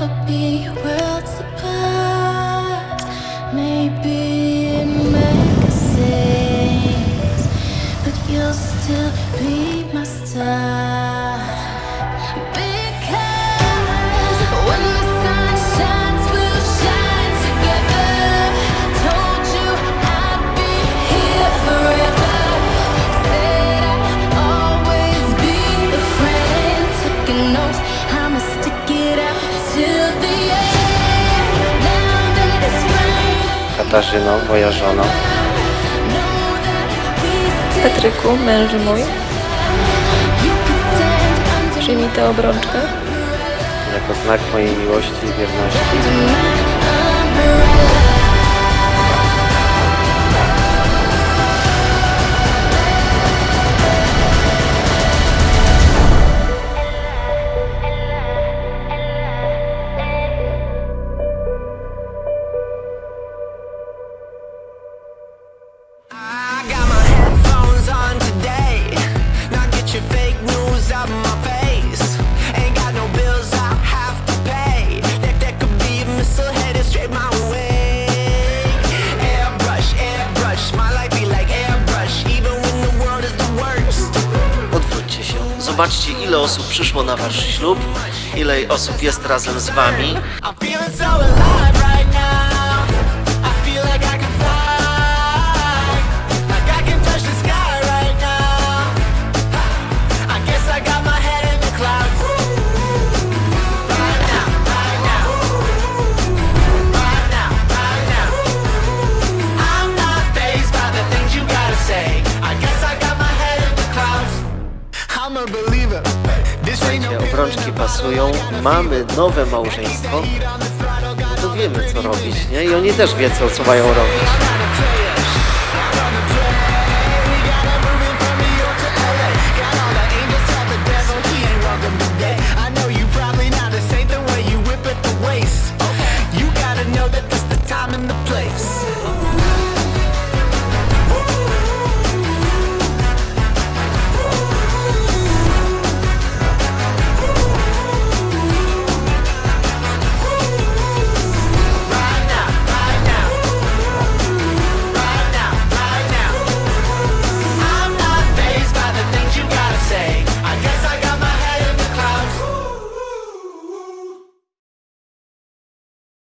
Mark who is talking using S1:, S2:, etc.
S1: never be worlds apart. Maybe but you'll still be my star.
S2: Katarzyno, moja
S1: żono,
S3: Patryku, mężu mój, przyjmij tę obrączkę.
S2: jako znak mojej miłości i wierności. Mhm. Zobaczcie, ile osób przyszło na wasz ślub, ile osób jest razem z wami. rączki pasują, mamy nowe małżeństwo, to wiemy co robić, nie? I oni też wiedzą co mają robić.